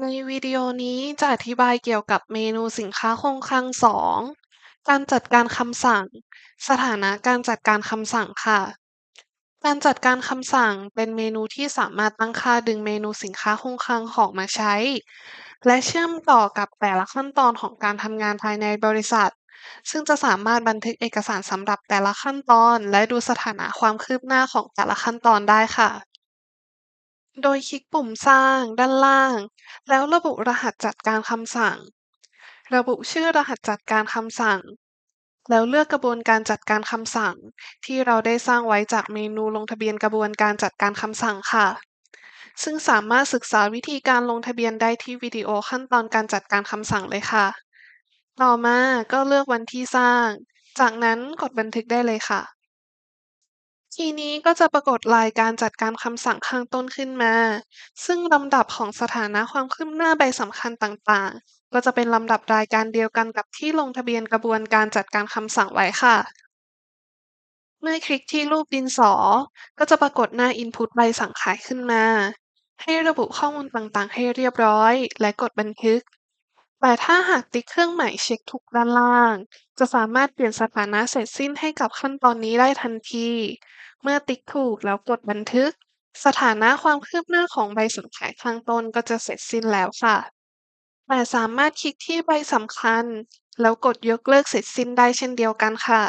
ในวิดีโอนี้จะอธิบายเกี่ยวกับเมนูสินค้าคงคลังสอง การจัดการคำสั่ง สถานะการจัดการคำสั่งค่ะ การจัดการคำสั่งเป็นเมนูที่สามารถตั้งค่าดึงเมนูสินค้าคงคลังของมาใช้ และเชื่อมต่อกับแต่ละขั้นตอนของการทำงานภายในบริษัท ซึ่งจะสามารถบันทึกเอกสารสำหรับแต่ละขั้นตอน และดูสถานะความคืบหน้าของแต่ละขั้นตอนได้ค่ะ โดยคลิกปุ่มสร้างด้านล่าง แล้วระบุรหัสจัดการคำสั่ง ระบุชื่อรหัสจัดการคำสั่ง แล้วเลือกกระบวนการจัดการคำสั่ง ที่เราได้สร้างไว้จากเมนูลงทะเบียนกระบวนการจัดการคำสั่งค่ะ ซึ่งสามารถศึกษาวิธีการลงทะเบียนได้ที่วิดีโอขั้นตอนการจัดการคำสั่งเลยค่ะ ต่อมาก็เลือกวันที่สร้าง จากนั้นกดบันทึกได้เลยค่ะ ทีนี้ก็จะปรากฏรายการจัดการคำสั่งข้างต้นขึ้นมา ซึ่งลำดับของสถานะความคืบหน้าใบสำคัญต่างๆ ก็จะเป็นลำดับรายการเดียวกันกับที่ลงทะเบียนกระบวนการจัดการคำสั่งไว้ค่ะ เมื่อคลิกที่รูปดินสอ ก็จะปรากฏหน้า Input ใบสั่งขายขึ้นมา ให้ระบุข้อมูลต่างๆ ให้เรียบร้อย และกดบันทึก แต่ถ้าหากติ๊กเครื่องหมายเช็คทุกด้านล่าง จะสามารถเปลี่ยนสถานะเสร็จสิ้นให้กับขั้นตอนนี้ได้ทันที เมื่อติ๊กถูกแล้วกดบันทึก สถานะความคืบหน้าของใบสั่งขายข้างต้นก็จะเสร็จสิ้นแล้วค่ะ แต่สามารถคลิกที่ใบสำคัญ แล้วกดยกเลิกเสร็จสิ้นได้เช่นเดียวกันค่ะ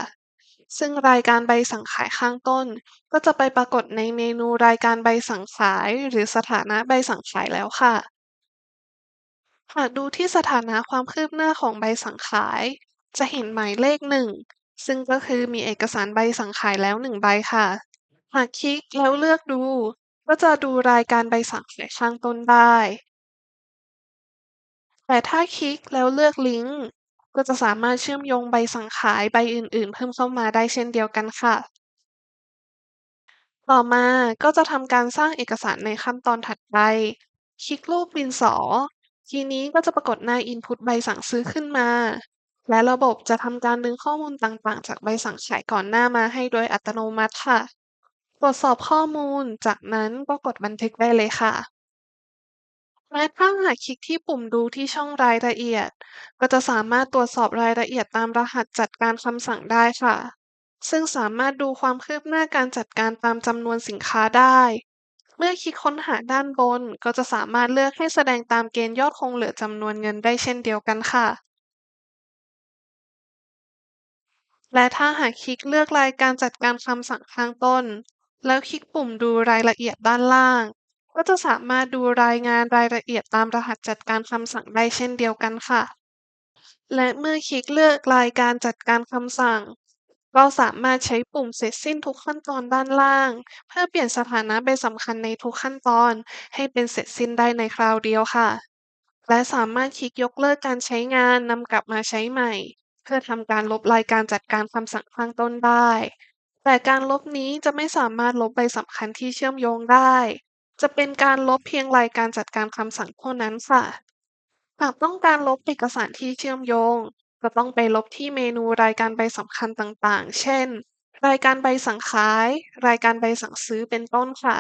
ซึ่งรายการใบสั่งขายข้างต้น ก็จะไปปรากฏในเมนูรายการใบสั่งขาย หรือสถานะใบสั่งขายแล้วค่ะ หากดูที่สถานะความคืบหน้าของใบสั่งขาย จะเห็นหมายเลขหนึ่งซึ่งก็คือมีเอกสารใบสั่งขายแล้วหนึ่งใบค่ะ หากคลิกแล้วเลือกดู ก็จะดูรายการใบสั่งขายข้างต้นได้ แต่ถ้าคลิกแล้วเลือกลิงก์ก็จะสามารถเชื่อมโยงใบสั่งขายใบอื่น ๆ เพิ่มเข้ามาได้เช่นเดียวกันค่ะ ต่อมาก็จะทำการสร้างเอกสารในขั้นตอนถัดไป คลิกรูปดินสอ ทีนี้ก็จะปรากฏหน้า Input ใบสั่งซื้อขึ้นมา และระบบจะทำการดึงข้อมูลต่างๆ จากใบสั่งขายก่อนหน้ามาให้โดยอัตโนมัติค่ะ ตรวจสอบข้อมูล จากนั้นก็กดบันทึกได้เลยค่ะและถ้าหากคลิกที่ปุ่มดูที่ช่องรายละเอียด ก็จะสามารถตรวจสอบรายละเอียดตามรหัสจัดการคำสั่งได้ค่ะ ซึ่งสามารถดูความคืบหน้าการจัดการตามจำนวนสินค้าได้ เมื่อคลิกค้นหาด้านบน ก็จะสามารถเลือกให้แสดงตามเกณฑ์ยอดคงเหลือจำนวนเงินได้เช่นเดียวกันค่ะ และถ้าหากคลิกเลือกรายการจัดการคำสั่งข้างต้น แล้วคลิกปุ่มดูรายละเอียดด้านล่าง ก็จะสามารถดูรายงานรายละเอียดตามรหัสจัดการคำสั่งได้เช่นเดียวกันค่ะ และเมื่อคลิกเลือกรายการจัดการคำสั่ง เราสามารถใช้ปุ่มเสร็จสิ้นทุกขั้นตอนด้านล่าง เพื่อเปลี่ยนสถานะใบสำคัญในทุกขั้นตอน ให้เป็นเสร็จสิ้นได้ในคราวเดียวค่ะ และสามารถคลิกยกเลิกการใช้งานนำกลับมาใช้ใหม่ เพื่อทำการลบรายการจัดการคำสั่งข้างต้นได้ แต่การลบนี้จะไม่สามารถลบใบสำคัญที่เชื่อมโยงได้ จะเป็นการลบเพียงรายการจัดการคำสั่งเท่านั้นค่ะหากต้องการลบเอกสารที่เชื่อมโยง ก็ต้องไปลบที่เมนูรายการใบสำคัญต่างๆ เช่น รายการใบสั่งขาย รายการใบสั่งซื้อ เป็นต้นค่ะ